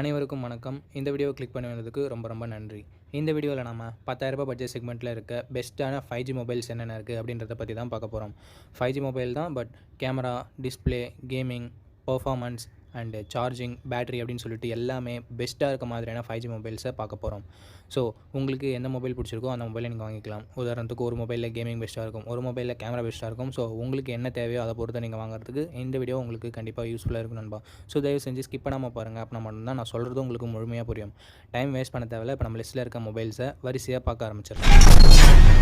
அனைவருக்கும் வணக்கம். இந்த வீடியோவை கிளிக் பண்ணுவதற்கு ரொம்ப ரொம்ப நன்றி. இந்த வீடியோவில் நம்ம பத்தாயிரரூபா பட்ஜெட் செக்மெண்ட்டில் இருக்க பெஸ்ட்டான ஃபைவ் ஜி மொபைல்ஸ் என்னென்ன இருக்குது அப்படின்றத பற்றி தான் பார்க்க போகிறோம் ஃபைவ் ஜி மொபைல் தான் but camera display gaming performance and charging battery அப்படின்னு சொல்லிட்டு எல்லாமே பெஸ்ட்டாக இருக்க மாதிரியான ஃபைவ் ஜி மொபைல்ஸை பார்க்க போகிறோம் ஸோ உங்களுக்கு எந்த மொபைல் பிடிச்சிருக்கோ அந்த மொபைலை நீங்கள் வாங்கிக்கலாம். உதாரணத்துக்கு ஒரு மொபைலில் கேமிங் பெஸ்ட்டாக இருக்கும் ஒரு மொபைலில் கேமரா பெஸ்ட்டாக இருக்கும். ஸோ உங்களுக்கு என்ன தேவையோ அதை பொறுத்து நீங்கள் வாங்குறதுக்கு இந்த வீடியோ உங்களுக்கு கண்டிப்பாக யூஸ்ஃபுல்லாக இருக்கும் நண்பா. ஸோ தயவு செஞ்சு ஸ்கிப் பண்ணாமல் பாருங்கள் அப்படின்னா மட்டும்தான் நான் சொல்கிறது உங்களுக்கு முழுமையாக புரியும். டைம் வேஸ்ட் பண்ண தேவையில்ல. இப்போ நம்ம லிஸ்ட்டில் இருக்க மொபைல்ஸை வரிசையாக பார்க்க ஆரம்பிச்சிடலாம்.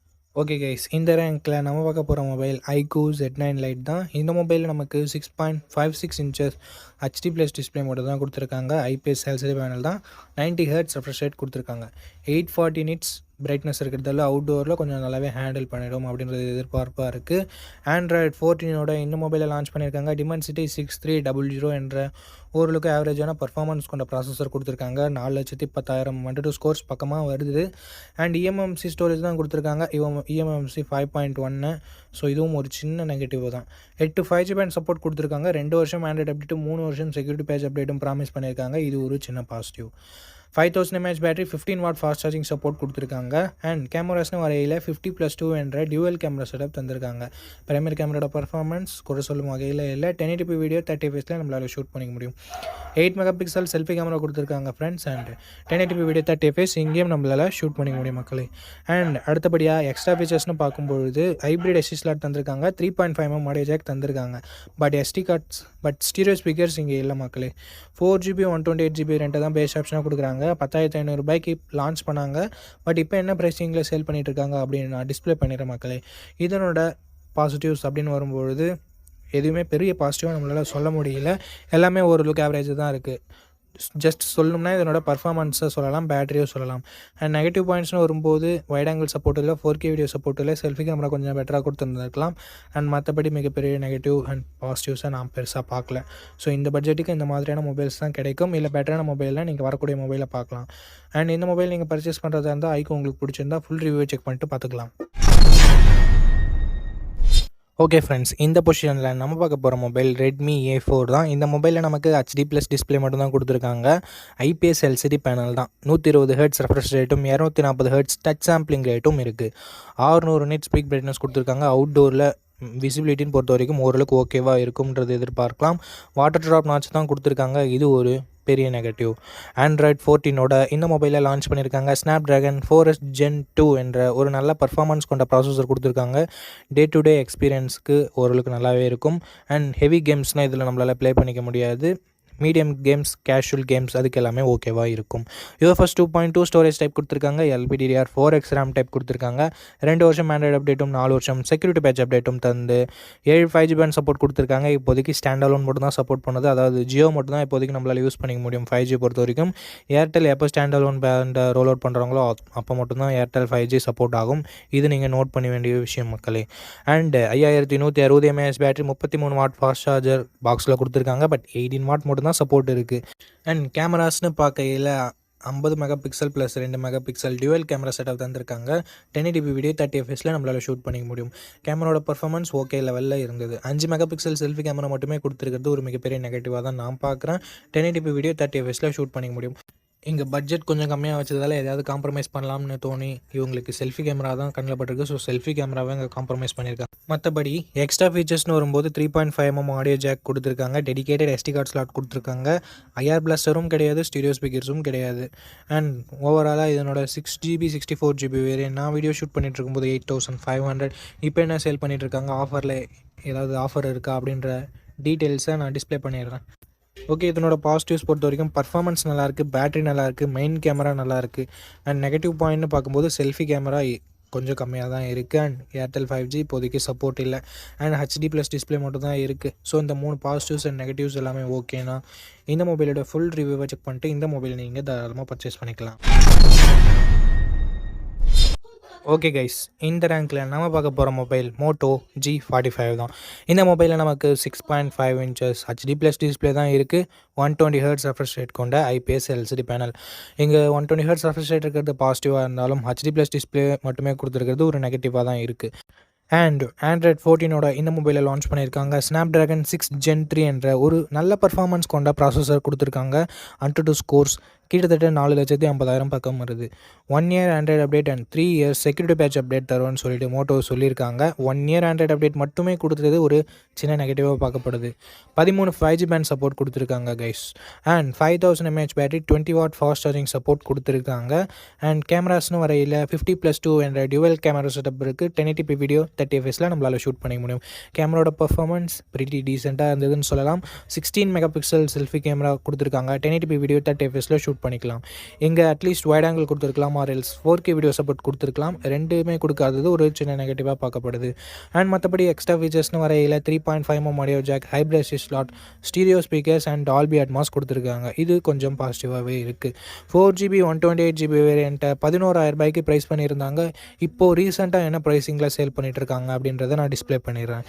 ஓகே கைஸ் இந்த ரேங்கில் நம்ம பார்க்க போகிற mobile iQOO Z nine lite தான். இந்த மொபைலில் நமக்கு six point five six inches HD plus display மட்டும் தான் கொடுத்துருக்காங்க. ஐபிஎஸ் எல்சிடி பேனல் தான். 90 ஹெர்ட்ஸ் ரெஃப்ரெஷ் ரேட் கொடுத்துருக்காங்க. எயிட் ஃபார்ட்டி நிட்ஸ் பிரைட்னஸ் இருக்கிறதால அவுட்டோரில் கொஞ்சம் நல்லாவே ஹேண்டில் பண்ணிடும் அப்படின்றது எதிர்பார்ப்பாக இருக்குது ஆண்ட்ராய்ட் ஃபோர்டீனோட இந்த மொபைலை லான்ச் பண்ணியிருக்காங்க. Dimensity six three double zero என்ற ஓரளவுக்கு ஆவரேஜான பர்ஃபார்மன்ஸ் கொண்ட ப்ராசஸர் கொடுத்துருக்காங்க. நாலு லட்சத்தி பத்தாயிரம் மண்டு டூ ஸ்கோர்ஸ் பக்கமாக வருது. அண்ட் இஎம்எம்சி ஸ்டோரேஜ் தான் கொடுத்துருக்காங்க. இவம் இஎம்எம்சி ஃபைவ் பாயிண்ட் ஒன்று ஸோ இதுவும் ஒரு சின்ன நெகட்டிவ் தான். எட்டு ஃபைவ் ஜி பேண்ட் சப்போர்ட் கொடுத்துருக்காங்க. ரெண்டு வருஷம் ஆண்ட்ராய்ட் அப்டேட்டு மூணு வருஷம் செக்யூரிட்டி பேஜ் அப்டேட்டும் ப்ராமிஸ் பண்ணியிருக்காங்க. இது ஒரு சின்ன positive five thousand mAh battery fifteen watt fast charging support கொடுத்துருக்காங்க. அண்ட் கேமராஸ்னு வரையில் ஃபிஃப்டி ப்ளஸ் டூ என்ற டியூவல் கேமரா செட்டப் தந்திருக்காங்க. பிரைமரி கேமராட பர்ஃபார்மன்ஸ் குறை சொல்லும் வகையில் இல்லை. டென் எயிட்டி வீடியோ தேர்ட்டி ஃபேஸில் நம்மளால் ஷூட் பண்ணிக்க முடியும். Eight mega pixel selfie camera கொடுத்துருக்காங்க friends and ten eighty video thirty FPS இங்கேயும் நம்மளால் ஷூட் பண்ணிக்க முடியும் மக்களே. அண்ட் அடுத்தபடியாக எக்ஸ்ட்ரா ஃபீச்சர்ஸ்னு பார்க்கும்பொழுது ஹைப்ரிட் எஸ்டி ஸ்லாட் தந்திருக்காங்க. Three point five M audio jack தந்திருக்காங்க. But SD cards but stereo speakers இங்கே இல்லை மக்களே. Four GB one twenty eight GB ரெண்டு தான் பேஸ் ஆப்ஷனாக கொடுக்குறாங்க. பத்தாயிரத்தி ஐநூறுரூபாய்க்கு லான்ச் பண்ணாங்க. பட் இப்போ என்ன ப்ரைஸிங்கில் சேல் பண்ணிகிட்ருக்காங்க இருக்காங்க அப்படின்னு நான் டிஸ்ப்ளே பண்ணிடுறேன் மக்களே. இதனோட பாசிட்டிவ்ஸ் அப்படின்னு வரும்பொழுது எதுவுமே பெரிய பாசிட்டிவாக நம்மளால் சொல்ல முடியல. எல்லாமே ஓரளவுக்கு ஆவரேஜ் தான் இருக்குது ஜஸ்ட் சொல்லணும்னா இதனோட பர்ஃபார்மன்ஸை சொல்லலாம் பேட்டரியும் சொல்லலாம். அண்ட் நெகட்டிவ் பாயிண்ட்ஸ்னு வரும்போது வைட் ஆங்கிள் சப்போர்ட் இல்லை ஃபோர் கே வீடியோ சப்போர்ட் இல்லை செல்ஃபி கேமரா கொஞ்சம் பெட்டராக கொடுத்துருந்துருக்கலாம். அண்ட் மற்றபடி மிகப்பெரிய நெகட்டிவ் அண்ட் பாசிட்டிவ்ஸை நான் பெருசாக பார்க்கல. ஸோ இந்த பட்ஜெட்டுக்கு இந்த மாதிரியான மொபைல்ஸ் தான் கிடைக்கும். இல்லை பெட்டரான மொபைலில் நீங்கள் வரக்கூடிய மொபைலை பார்க்கலாம். அண்ட் இந்த மொபைல் நீங்கள் பர்ச்சேஸ் பண்ணுறதா இருந்தால் ஐக்கு உங்களுக்கு பிடிச்சிருந்தா ஃபுல் ரிவ்யூ செக் பண்ணிட்டு பார்த்துக்கலாம். ஓகே ஃப்ரெண்ட்ஸ் இந்த பொசிஷனில் நம்ம பார்க்க போகிற மொபைல் ரெட்மி ஏ ஃபோர் தான். இந்த மொபைலில் நமக்கு ஹெச்டி ப்ளஸ் டிஸ்பிளே மட்டும் தான் கொடுத்துருக்காங்க. ஐபிஎஸ் எல்சிடி பேனல் தான். நூற்றி இருபது ஹெர்ட்ஸ் ரெஃப்ரெஷ் ரேட்டும் இரநூத்தி நாற்பது ஹெர்ட்ஸ் டச் சாம்பிளிங் ரேட்டும் இருக்குது ஆறுநூறு நிட் ஸ்பீக் பிரைட்னஸ் கொடுத்துருக்காங்க. அவுட்டோரில் விசிபிலிட்டின்னு பொறுத்த வரைக்கும் ஓரளவுக்கு ஓகேவாக இருக்கும்ன்றது எதிர்பார்க்கலாம். வாட்டர் ட்ராப் நாச்சு தான் கொடுத்துருக்காங்க. இது ஒரு பெரிய நெகட்டிவ் ஆண்ட்ராய்ட் ஃபோர்டீனோட இந்த மொபைலில் லான்ச் பண்ணியிருக்காங்க Snapdragon four Gen two என்ற ஒரு நல்ல பர்ஃபார்மன்ஸ் கொண்ட ப்ராசஸர் கொடுத்துருக்காங்க. டே டு டே எக்ஸ்பீரியன்ஸுக்கு ஓரளவுக்கு நல்லாவே இருக்கும். அண்ட் ஹெவி கேம்ஸ்னால் இதில் நம்மளால் ப்ளே பண்ணிக்க முடியாது. மீடியம் கேம்ஸ் கேஷுவல் கேம்ஸ் அதுக்கு எல்லாமே ஓகேவாக இருக்கும். UFS two point two storage type கொடுத்துருக்காங்க LPDDR four X RAM type கொடுத்துருக்காங்க. ரெண்டு வருஷம் ஆண்ட்ராய்டு அப்டேட்டும் நாலு வருஷம் செக்யூரிட்டி பேட்ச் அப்டேட்டும் தந்து ஏழு ஃபைவ் ஜி பேண்ட் சப்போர்ட் கொடுத்துருக்காங்க. இப்போதைக்கு ஸ்டாண்ட் அலோன் மட்டும் தான் சப்போர்ட் பண்ணுது. அதாவது ஜியோ மட்டும் தான் இப்போதைக்கு நம்மளால் யூஸ் பண்ணிக்க முடியும் ஃபைவ் ஜி பொறுத்த வரைக்கும். ஏர்டெல் எப்போ stand alone band roll out பண்ணுறாங்களோ அப்போ மட்டும்தான் ஏர்டெல் ஃபைவ் ஜி சப்போர்ட் ஆகும். இது நீங்கள் நோட் பண்ண வேண்டிய விஷயம் மக்களே. அண்ட் ஐயாயிரத்தி நூற்றி அறுபது எம்ஏஎஸ் பேட்டரி முப்பத்தி மூணு வாட் ஃபாஸ்ட் சார்ஜர் பாக்ஸில் கொடுத்துருக்காங்க. பட் எயிட்டீன் வாட் மட்டும் தான் சப்போர்ட் இருக்குது அண்ட் கேமராஸ்னு பார்க்கையில் ஐம்பது மெகா பிக்சல் ப்ளஸ் ரெண்டு mega pixel dual camera setup தந்திருக்காங்க டென் டிபி வீடியோ தேர்ட்டி எஃப்எஸில் நம்மளால் ஷூட் பண்ணிக்க முடியும். கேமராவோட பர்ஃபார்மன்ஸ் ஓகே லெவலில் இருந்தது. அஞ்சு மெகா பிக்சல் செல்ஃபி கேமரா மட்டுமே கொடுத்துருக்கிறது ஒரு மிகப்பெரிய நெகட்டிவாக தான் நான் பார்க்குறேன். டென் டிபி வீடியோ தேர்ட்டி எஃப்எஸில் ஷூட் பண்ணிக்க முடியும். இங்கே பட்ஜெட் கொஞ்சம் கம்மியாக வச்சதால் எதாவது காம்ப்ரமைஸ் பண்ணலாம்னு தோணி இவங்களுக்கு செல்ஃபி கேமரா தான் கண்ணில் பட்டிருக்கு. ஸோ செல்ஃபி கேமராவை இங்கே காம்ப்ரமைஸ் பண்ணியிருக்காங்க. மற்றபடி எக்ஸ்ட்ரா ஃபீச்சர்ஸ்னு வரும்போது three point five mm audio jack கொடுத்துருக்காங்க. டெடிகேட்டட் எஸ்டி கார்ட் ஸ்லாட் கொடுத்துருக்காங்க. ஐஆர் பிளாஸ்டரும் கிடையாது ஸ்டீரியோ ஸ்பீக்கர்ஸும் கிடையாது. அண்ட் ஓவராலாக இதனோட six GB sixty four GB வேறு நான் வீடியோ ஷூட் பண்ணிட்டு இருக்கும்போது எயிட் தௌசண்ட் ஃபைவ் ஹண்ட்ரட் இப்போ என்ன சேல் பண்ணிகிட்ருக்காங்க ஆஃபரில் ஏதாவது ஆஃபர் இருக்கா அப்படின்ற டீட்டெயில்ஸை நான் டிஸ்ப்ளே பண்ணிடுறேன். ஓகே இதனோட பாசிட்டிவ்ஸ் பொறுத்த வரைக்கும் பர்ஃபார்மன்ஸ் நல்லாயிருக்கு பேட்டரி நல்லாயிருக்கு மெயின் கேமரா நல்லாயிருக்கு. அண்ட் நெகட்டிவ் பாயிண்ட்னு பார்க்கும்போது செல்ஃபி கேமரா கொஞ்சம் கம்மியாக தான் இருக்குது அண்ட் ஏர்டெல் ஃபைவ் ஜி இப்போதைக்கு சப்போர்ட் இல்லை. அண்ட் ஹெச்டி ப்ளஸ் டிஸ்பிளே மட்டும் தான் இருக்குது ஸோ இந்த மூணு பாசிட்டிவ்ஸ் அண்ட் நெகட்டிவ்ஸ் எல்லாமே ஓகேனா இந்த மொபைலோட ஃபுல் ரிவ்யூவை செக் பண்ணிட்டு இந்த மொபைல் நீங்கள் தாராளமாக பர்ச்சேஸ் பண்ணிக்கலாம். ஓகே கைஸ் இந்த ரேங்கில் நம்ம பார்க்க போகிற mobile Moto G forty five தான். இந்த மொபைலில் நமக்கு six point five inches HD plus display தான் இருக்குது one twenty hertz refresh rate கொண்ட ஐபிஎஸ் எல்சிடி பேனல் இங்கே one twenty hertz refresh rate இருக்கிறது பாசிட்டிவாக இருந்தாலும் ஹெச்டி ப்ளஸ் டிஸ்பிளே மட்டுமே கொடுத்துருக்கிறது ஒரு நெகட்டிவாக தான் இருக்குது அண்ட் ஆண்ட்ராய்ட் ஃபோர்டீனோட இந்த மொபைலை லான்ச் பண்ணியிருக்காங்க. Snapdragon six gen three என்ற ஒரு நல்ல பர்ஃபார்மன்ஸ் கொண்ட ப்ராசஸர் கொடுத்துருக்காங்க. அன்டு டூ ஸ்கோர்ஸ் கிட்டத்தட்ட நாலு லட்சத்தி ஐம்பதாயிரம் பக்கம் வருது. One year Android update and three years security patch update தருவோன்னு சொல்லிட்டு மோட்டோ சொல்லியிருக்காங்க. ஒன் இயர் ஆண்ட்ராய்டு அப்டேட் மட்டுமே கொடுத்தது ஒரு சின்ன நெகட்டிவாக பார்க்கப்படுது. பதிமூணு ஃபைவ் ஜி பேண்ட் சப்போர்ட் கொடுத்துருக்காங்க guys and five thousand mAh battery twenty watt fast charging support கொடுத்துருக்காங்க. அண்ட் கேமராஸ்னு வரையில் ஃபிஃப்டி ப்ளஸ் டூ என்ற டியூவல் கேமரா செட்டப் இருக்குது ten eighty P video thirty எஃப்எஸில் நம்மளால் ஷூட் பண்ணிக்க முடியும். கேமராவோட பர்ஃபார்மன்ஸ் பிரிட்டி டீசெண்டாக இருந்ததுன்னு சொல்லலாம். Sixteen mega pixel selfie camera கொடுத்துருக்காங்க ten eighty P video thirty எஃப்எஸில் shoot பண்ணிக்கலாம். இங்கே அட்லீஸ்ட் வைட் ஆங்கிள் கொடுத்துருக்கலாம். Or else four K video support கொடுத்துருக்கலாம். ரெண்டுமே கொடுக்காதது ஒரு சின்ன நெகட்டிவாக பார்க்கப்படுது. அண்ட் மற்றபடி எக்ஸ்ட்ரா ஃபீச்சர்ஸ்னு வரையில் three point five M audio jack hybrid slot stereo speakers and Dolby Atmos கொடுத்துருக்காங்க. இது கொஞ்சம் பாசிட்டிவாகவே இருக்குது four GB one twenty eight GB வேரியண்ட்டை பதினோராயிரம் ரூபாய்க்கு ப்ரைஸ் பண்ணியிருந்தாங்க. இப்போது ரீசெண்டாக என்ன ப்ரைஸிங்கில் சேல் பண்ணிட்டு இருக்காங்க? அப்படின்றத நான் டிஸ்ப்ளே பண்ணிடுறேன்.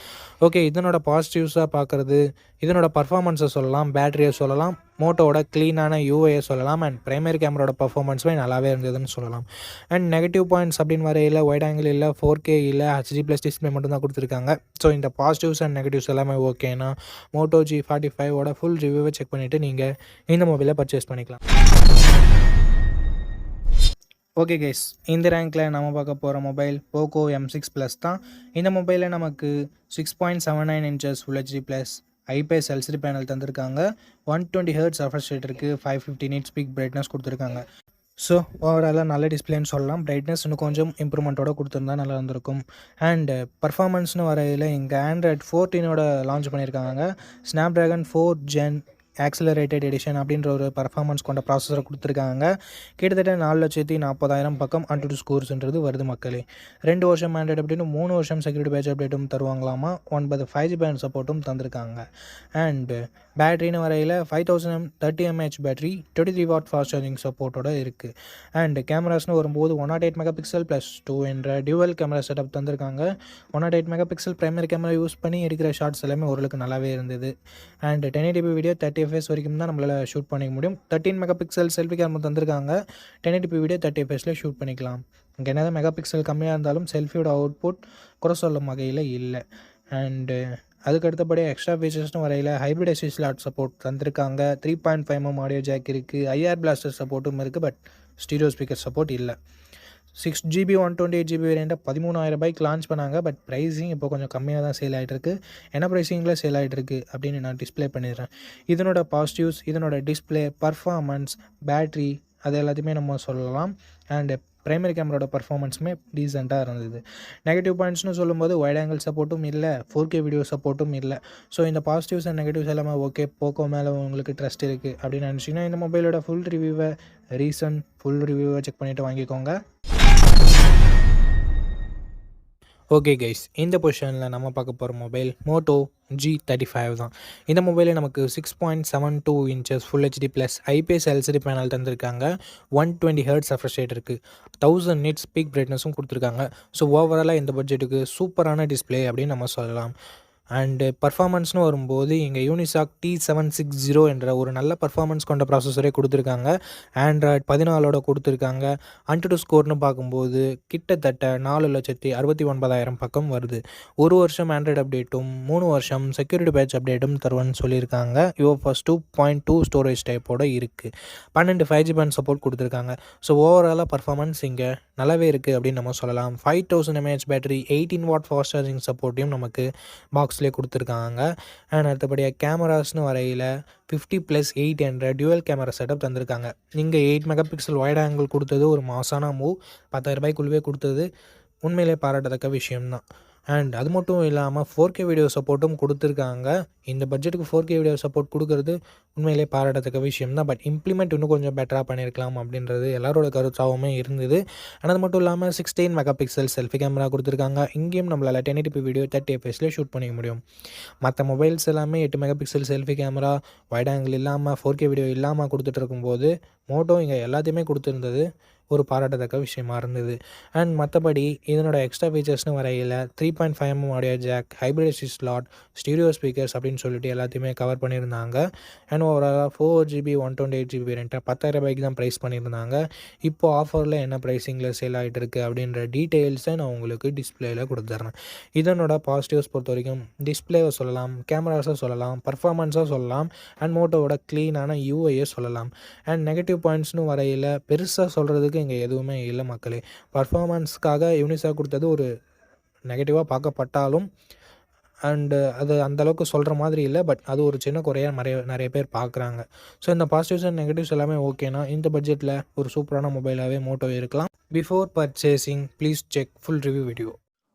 ஓகே இதனோட பாசிட்டிவ்ஸாக பார்க்குறது இதனோட பர்ஃபார்மன்ஸை சொல்லலாம் பேட்டரியை சொல்லலாம் மோட்டோவோட க்ளீனான யூஏ சொல்லலாம் அண்ட் பிரைமரி கேமரோட பர்ஃபார்மன்ஸுமே நல்லாவே இருந்ததுன்னு சொல்லலாம். அண்ட் நெகட்டிவ் பாயிண்ட்ஸ் அப்படின்னு வரையில் ஒயிட் ஆங்கிள் இல்லை ஃபோர் கே இல்லை ஹச்டி ப்ளஸ் டிஸ்பிளே மட்டும் தான் கொடுத்துருக்காங்க. ஸோ இந்த பாசிட்டிவ்ஸ் அண்ட் நெகட்டிவ்ஸ் எல்லாமே ஓகேனா மோட்டோ ஜி ஃபார்ட்டி ஃபைவோட ஃபுல் ரிவ்யூவை செக் பண்ணிவிட்டு நீங்கள் இந்த மொபைலை பர்ச்சேஸ் பண்ணிக்கலாம். ஓகே கைஸ் இந்த ரேங்க்கில் நம்ம பார்க்க போகிற mobile Poco M six plus தான். இந்த மொபைலில் நமக்கு six point seven nine inches full plus IPS LCD panel தந்திருக்காங்க. One twenty hertz refresh rate இருக்குது five fifty nits peak brightness கொடுத்துருக்காங்க. ஸோ ஓவராலாக நல்ல டிஸ்பிளேன்னு சொல்லலாம். பிரைட்னஸ் இன்னும் கொஞ்சம் இம்ப்ரூவ்மெண்ட்டோட கொடுத்துருந்தா நல்லா இருந்திருக்கும். அண்ட் பர்ஃபார்மன்ஸ்னு வரையில் இங்கே ஆண்ட்ராய்ட் ஃபோர்டீனோட லான்ச் பண்ணியிருக்காங்க Snapdragon four Gen accelerated edition அப்படின்ற ஒரு பர்ஃபார்மன்ஸ் கொண்ட ப்ராசஸரை கொடுத்துருக்காங்க. கிட்டத்தட்ட நாலு லட்சத்தி நாற்பதாயிரம் பக்கம் அண்ட் டூ ஸ்கோர்ஸ்ன்றது வருது மக்களே. ரெண்டு வருஷம் ஆண்ட்ராய்டு அப்படின்னு மூணு வருஷம் செக்யூரிட்டி பேட்ச் அப்டேட்டும் தருவாங்களாமா? ஒன்பது ஃபைவ் ஜி பேண்ட் சப்போர்ட்டும் தந்திருக்காங்க. அண்டு பேட்டரின்னு வரையில் five thousand M thirty mAh battery twenty three watt fast charging சப்போர்ட்டோட இருக்குது அண்ட் கேமராஸ்னு வரும்போது one naught eight mega pixel plus two என்ற டியூவல் கேமரா செட்டப் தந்திருக்காங்க. One naught eight mega pixel primary camera use பண்ணி எடுக்கிற ஷார்ட்ஸ் எல்லாமே ஓரளவுக்கு நல்லாவே இருந்தது. And ten eighty P video thirty FPS வரைக்கும் தான் நம்மளால் ஷூட் பண்ணிக்க முடியும். Thirteen mega pixel selfie camera தந்திருக்காங்க ten eighty P video thirty எஃப்எஸில் shoot பண்ணிக்கலாம். இங்கே என்னதான் மெகா பிக்சல் கம்மியாக இருந்தாலும் செல்ஃபியோட அவுட்புட் குறை சொல்லும் வகையில் இல்லை. அண்டு அதுக்கு அடுத்தபடி எக்ஸ்ட்ரா ஃபீச்சர்ஸ்னு வரையில் ஹைப்ரிட் எஸ்சி ஸ்லாட் சப்போர்ட் தந்திருக்காங்க three point five M audio jack இருக்குது ஐஆர் பிளாஸ்டர் சப்போர்ட்டும் இருக்குது பட் ஸ்டீரியோ ஸ்பீக்கர் சப்போர்ட் இல்லை. Six GB one twenty eight GB வேரியண்ட்டை பதிமூணாயிரம் ரூபாய்க்கு லான்ச் பண்ணாங்க பட் ப்ரைஸிங் இப்போ கொஞ்சம் கம்மியாக தான் சேல் ஆகிட்டு இருக்கு என்ன ப்ரைஸிங்கில் சேல் ஆகிட்டுருக்கு அப்படின்னு நான் டிஸ்ப்ளே பண்ணிடுறேன். இதனோட பாசிட்டிவ்ஸ் இதனோட டிஸ்ப்ளே பர்ஃபார்மன்ஸ் பேட்ரி அது எல்லாத்தையுமே நம்ம சொல்லலாம். அண்டு ப்ரைமரி கேமராவோட பர்ஃபார்மன்ஸுமே டீசெண்டாக இருந்தது. நெகட்டிவ் பாயிண்ட்ஸ்னு சொல்லும்போது வைட் ஆங்கிள் சப்போர்ட்டும் இல்லை ஃபோர் கே வீடியோ சப்போர்ட்டும் இல்லை. ஸோ இந்த பாசிட்டிவ்ஸ் அண்ட் நெகட்டிவ்ஸ் எல்லாமே ஓகே போக்கோ மேலே உங்களுக்கு ட்ரஸ்ட் இருக்குது அப்படின்னு நினச்சிங்கன்னா இந்த மொபைலோட ஃபுல் ரிவ்யூவை ரீசன் ஃபுல் ரிவ்யூவை செக் பண்ணிவிட்டு வாங்கிக்கோங்க. ஓகே கைஸ் இந்த பொசிஷனில் நம்ம பார்க்க போகிற mobile Moto G thirty five தான். இந்த மொபைலில் நமக்கு six point seven two inches full HD plus IPS LCD panel தந்திருக்காங்க. One twenty hertz refresh rate இருக்குது தௌசண்ட் நிட்ஸ் ஸ்பீக் பிரைட்னஸும் கொடுத்துருக்காங்க. ஸோ ஓவராலாக இந்த பட்ஜெட்டுக்கு சூப்பரான டிஸ்பிளே அப்படின்னு நம்ம சொல்லலாம். அண்டு பர்ஃபாமன்ஸ்னு வரும்போது இங்கே Unisoc T seven six zero என்ற ஒரு நல்ல பர்ஃபாமன்ஸ் கொண்ட ப்ராசஸரே கொடுத்துருக்காங்க. ஆண்ட்ராய்ட் பதினாலோட கொடுத்துருக்காங்க. அன்டு ஸ்கோர்னு பார்க்கும்போது கிட்டத்தட்ட நாலு லட்சத்தி அறுபத்தி ஒன்பதாயிரம் பக்கம் வருது. ஒரு வருஷம் ஆண்ட்ராய்டு அப்டேட்டும் மூணு வருஷம் செக்யூரிட்டி பேட்ச் அப்டேட்டும் தருவேன்னு சொல்லியிருக்காங்க. UFS two point two storage டைப்போட இருக்குது பன்னெண்டு ஃபைவ் ஜி பேண்ட் சப்போர்ட் கொடுத்துருக்காங்க. ஸோ ஓவராலாக பர்ஃபாமன்ஸ் இங்கே நல்லாவே இருக்குது அப்படின்னு நம்ம சொல்லலாம். Five thousand mAh battery eighteen watt fast charging சப்போர்ட்டையும் நமக்கு பாக்ஸ் பாக்ஸ்லேயே கொடுத்துருக்காங்க. அண்ட் அடுத்தபடியாக கேமராஸ்னு வரையில் ஃபிஃப்டி ப்ளஸ் எயிட் என்ற டியூவல் கேமரா செட்டப் தந்திருக்காங்க. இங்கே eight mega pixel wide angle கொடுத்தது ஒரு மாசான மூவ் பத்தாயிரம் ரூபாய்க்குள்ளவே கொடுத்தது. உண்மையிலே பாராட்டத்தக்க விஷயம்தான். அண்ட் அது மட்டும் இல்லாமல் ஃபோர் கே வீடியோ சப்போர்ட்டும் கொடுத்துருக்காங்க. இந்த பட்ஜெட்டுக்கு ஃபோர் கே வீடியோ சப்போர்ட் கொடுக்கறது உண்மையிலே பாராட்டத்தக்க விஷயம் தான். பட் இம்ப்ளிமெண்ட் இன்னும் கொஞ்சம் பெட்டராக பண்ணியிருக்கலாம் அப்படின்றது எல்லாரோட கருத்தாகவுமே இருந்தது. ஆனால் அது மட்டும் இல்லாமல் sixteen mega pixel selfie camera கொடுத்துருக்காங்க. இங்கேயும் நம்மளால் டென் எயிட்டி வீடியோ தேர்ட்டி எஃப்எஸ்லேயே ஷூட் பண்ணிக்க முடியும். மற்ற மொபைல்ஸ் எல்லாமே எட்டு mega pixel selfie camera wide angle இல்லாமல் ஃபோர் கே வீடியோ இல்லாமல் கொடுத்துட்டு இருக்கும்போது மோட்டோ இங்கே எல்லாத்தையுமே கொடுத்துருந்தது. ஒரு பாராட்டத்தக்க விஷயமா இருந்தது. அண்ட் மற்றபடி இதனோட எக்ஸ்ட்ரா ஃபீச்சர்ஸ்னு வரையில் three point five M audio jack hybrid slot stereo speakers அப்படின்னு சொல்லிட்டு எல்லாத்தையுமே கவர் பண்ணியிருந்தாங்க. அண்ட் ஓவராலாக four GB one twenty eight GB வேரியண்ட்டை பத்தாயிரம் ரூபாய்க்கு தான் ப்ரைஸ் பண்ணியிருந்தாங்க. இப்போ ஆஃபரில் என்ன ப்ரைஸிங்கில் சேல் ஆகிட்டு இருக்குது அப்படின்ற டீட்டெயில்ஸை நான் உங்களுக்கு டிஸ்பிளேயில் கொடுத்துட்றேன் இதனோட பாசிட்டிவ்ஸ் பொறுத்த வரைக்கும் டிஸ்பிளேவை சொல்லலாம் கேமராஸை சொல்லலாம் பர்ஃபார்மன்ஸாக சொல்லலாம் அண்ட் மோட்டோவோட க்ளீனான யூஐயை சொல்லலாம். அண்ட் நெகட்டிவ் பாயிண்ட்ஸ்னு வரையில் பெருசாக சொல்கிறதுக்கு இங்கே எதுவுமே இல்லை மக்களே. பர்ஃபார்மன்ஸ்க்காக யூனிசா கொடுத்தது ஒரு நெகட்டிவாக பார்க்கப்பட்டாலும் அண்டு அது அந்தளவுக்கு சொல்கிற மாதிரி இல்லை பட் அது ஒரு சின்ன குறையாக நிறைய நிறைய பேர் பார்க்குறாங்க. ஸோ இந்த பாசிட்டிவ்ஸ் அண்ட் நெகட்டிவ்ஸ் எல்லாமே ஓகேனா இந்த பட்ஜெட்டில் ஒரு சூப்பரான மொபைலாகவே மோட்டோ இருக்கலாம். Before purchasing please check full review video